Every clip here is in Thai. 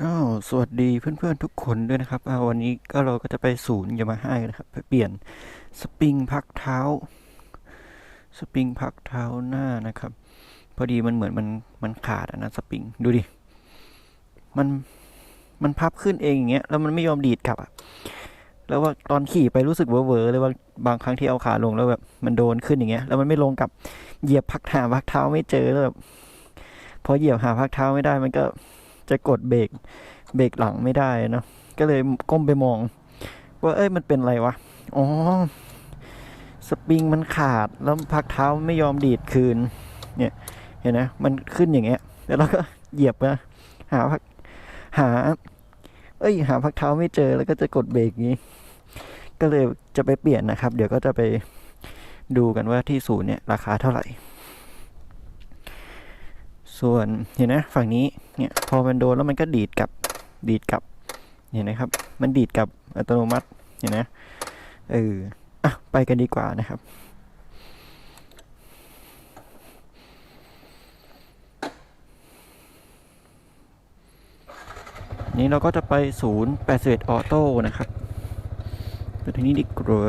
ก็สวัสดีเพื่อนๆทุกคนด้วยนะครับวันนี้ก็เราก็จะไปศูนย์ยามาฮ่านะครับไปเปลี่ยนสปริงพักเท้า สปริงพักเท้าหน้านะครับ พอดีมันเหมือนมันมันขาดนะสปริงดูดิมันมันพับขึ้นเองอย่างเงี้ยแล้วมันไม่ยอมดีดกลับอะแล้วว่าตอนขี่ไปรู้สึกเวอร์เลยว่าบางครั้งที่เอาขาลงแล้วแบบมันโดนขึ้นอย่างเงี้ยแล้วมันไม่ลงกลับเหยียบพักหาพักเท้าไม่เจอแล้วแบบพอเหยียบหาพักเท้าไม่ได้มันก็ จะกดเบรกเบรกหลังไม่ได้นะก็เลยก้มไปมอง ว่าเอ้ยมันเป็นอะไรวะ อ๋อ สปริงมันขาดแล้วพักเท้าไม่ยอมดีดคืน เนี่ยเห็นไหมมันขึ้นอย่างเงี้ยแล้วเราก็เหยียบนะหาพักหา เอ้ย หาพักเท้าไม่เจอแล้วก็จะกดเบรกอย่างงี้ ก็เลยจะไปเปลี่ยนนะครับ เดี๋ยวก็จะไปดูกันว่าที่ศูนย์เนี่ยราคาเท่าไหร่ ส่วนเห็นไหมฝั่งนี้เนี่ยพอมันโดนแล้วมันก็ดีดกลับดีดกลับเห็นไหมครับ มันดีดกลับอัตโนมัติเห็นไหมเอออะไปกันดีกว่านะครับนี้เราก็จะไปศูนย์แปดสิบเอ็ดออโต้นะครับไปทางนี้ดีกว่า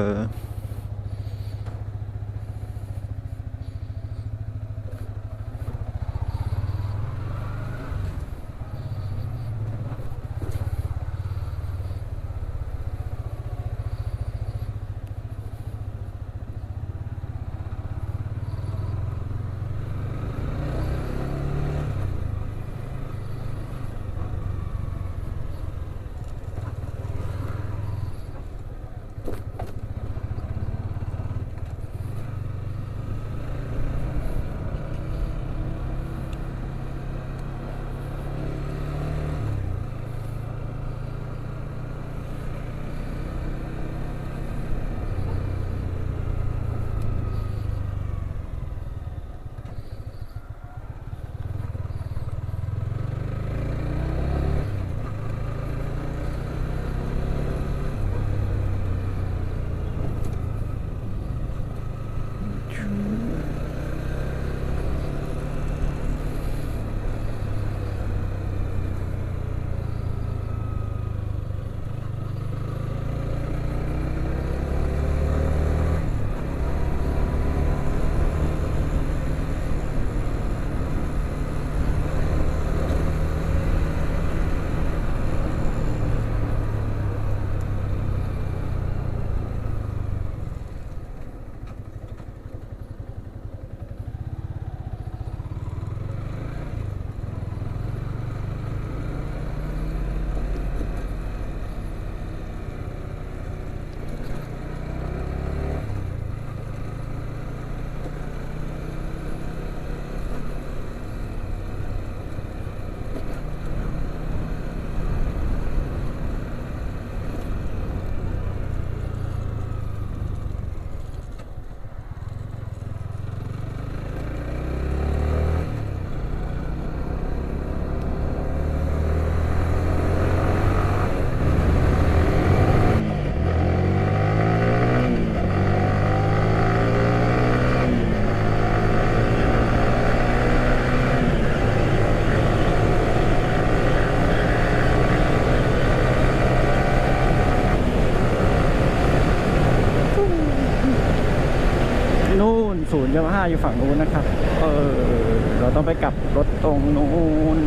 นู่นศูนย์ยามาฮ่าอยู่ฝั่งนู้นนะครับ เออ เราต้องไปกลับรถตรงนู้น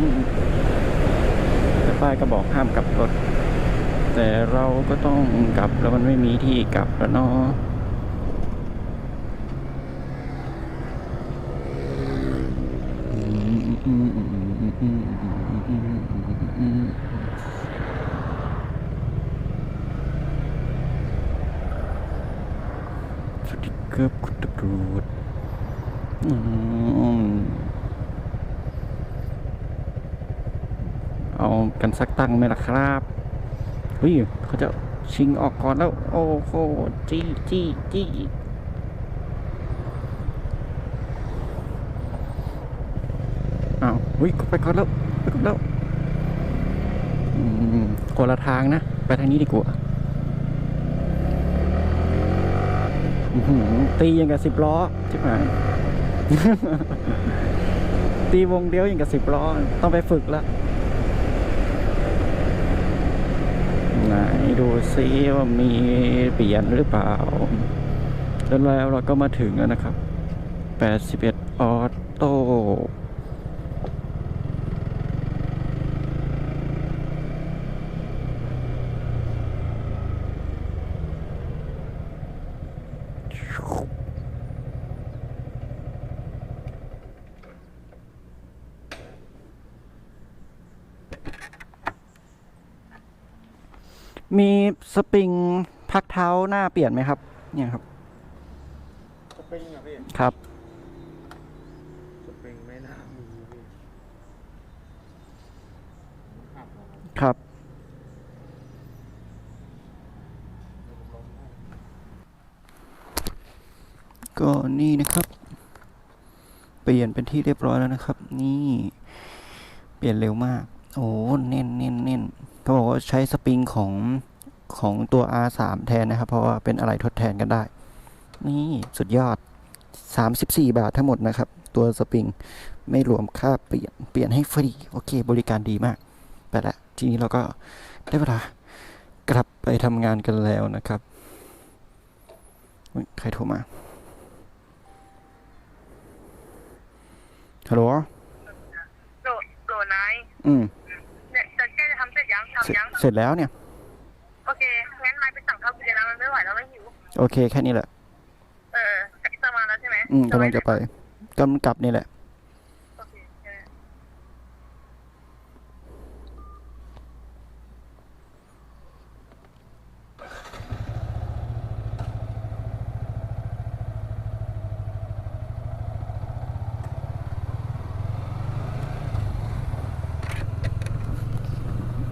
ป้ายก็บอกห้ามกลับรถ แต่เราก็ต้องกลับแล้วมันไม่มีที่กลับแล้วเนาะ สติกเกอร์คุณตำรวจเอากันสักตั้งไหมล่ะครับวิเขาจะชิงออกก่อนแล้ว โอ้โหจี้จี้จี้อ้าววิไปก่อนแล้วไปก่อนแล้วอืมคนละทางนะ ไปทางนี้ดีกว่า ตีอย่างกับสิบล้อใช่ไหมตีวงเดียวอย่างกับสิบล้อ ต้องไปฝึกและไหนดูซิว่ามีเปลี่ยนหรือเปล่าแล้วเราก็มาถึงแล้วนะครับ 81 ออส มีสปริงพักเท้าหน้าเปลี่ยนไหมครับ เนี่ยครับ สปริงเหรอพี่ ครับ สปริงไม่น่ามีพี่หักเหรอครับครับ ก็นี่นะครับ เปลี่ยนเป็นที่เรียบร้อยแล้วนะครับ นี่ เปลี่ยนเร็วมาก โอ้เน้นเน้นเน้นเขาบอกว่าใช้สปริงของของตัว R3 แทนนะครับ เพราะว่าเป็นอะไรทดแทนกันได้ นี่สุดยอด 34 บาททั้งหมดนะครับ ตัวสปริงไม่รวมค่าเปลี่ยนเปลี่ยนให้ฟรี โอเค บริการดีมาก ไปละ ทีนี้เราก็ได้เวลากลับไปทำงานกันแล้วนะครับอุ๊ยใครโทรมา ฮัลโหลโหลโหลนายอืม เนี่ยจะแก้จะทำ เสร็จยังเสร็จทำยังเสร็จแล้วเนี่ย โอเค งั้นนายไปสั่งข้าวกินเลยนะมันไม่ไหวแล้วไม่หิว โอเค แค่นี้แหละ เออจะมาแล้วใช่ไหมอืมกำลังจะไปกำลังกลับนี่แหละ โอเคเออ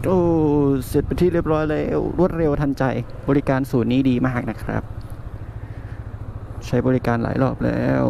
โอ้ เสร็จเป็นที่เรียบร้อยแล้วรวดเร็วทันใจ บริการศูนย์นี้ดีมากนะครับ ใช้บริการหลายรอบแล้ว